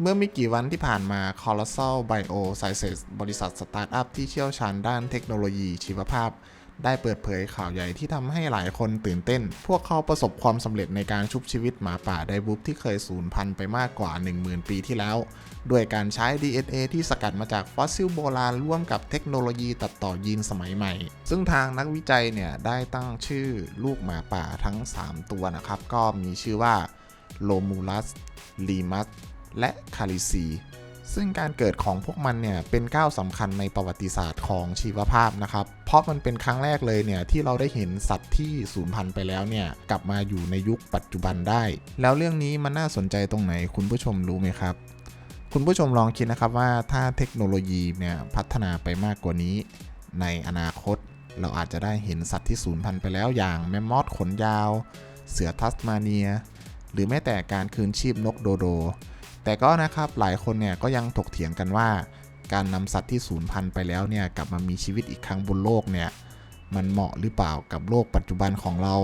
เมื่อไม่กี่วันที่ผ่านมา Colossal Biosciences บริษัทสตาร์ทอัพที่เชี่ยวชาญด้านเทคโนโลยีชีวภาพ ได้เปิดเผยข่าวใหญ่ที่ทำให้หลายคนตื่นเต้น พวกเขาประสบความสำเร็จในการชุบชีวิตหมาป่าไดบุฟที่เคยสูญพันธุ์ไปมากกว่า 10,000 ปีที่แล้ว ด้วยการใช้ DNA ที่สกัดมาจากฟอสซิลโบราณร่วมกับเทคโนโลยีตัดต่อยีนสมัยใหม่ ซึ่งทางนักวิจัยเนี่ยได้ตั้งชื่อลูกหมาป่าทั้ง 3 ตัวนะครับ ก็มีชื่อว่าโลมูลัสลีมัส และคาริซี ซึ่งการเกิดของพวกมันเนี่ยเป็นก้าวสำคัญในประวัติศาสตร์ของชีวภาพนะครับ เพราะมันเป็นครั้งแรกเลยเนี่ยที่เราได้เห็นสัตว์ที่สูญพันธุ์ไปแล้วเนี่ยกลับมาอยู่ในยุคปัจจุบันได้ แล้วเรื่องนี้มันน่าสนใจตรงไหนคุณผู้ชมรู้ไหมครับคุณผู้ชมลองคิดนะครับว่าถ้าเทคโนโลยีเนี่ยพัฒนาไปมากกว่านี้ ในอนาคตเราอาจจะได้เห็นสัตว์ที่สูญพันธุ์ไปแล้วอย่างแมมมอสขนยาว เสือทัสมาเนีย หรือแม้แต่การคืนชีพนกโดโด แต่ก็นะครับหลายคนเนี่ยก็ยังถกเถียงกันว่า การนำสัตว์ที่สูญพันธุ์ไปแล้วเนี่ยกลับมามีชีวิตอีกครั้งบนโลกเนี่ยมันเหมาะหรือเปล่ากับโลกปัจจุบันของเรา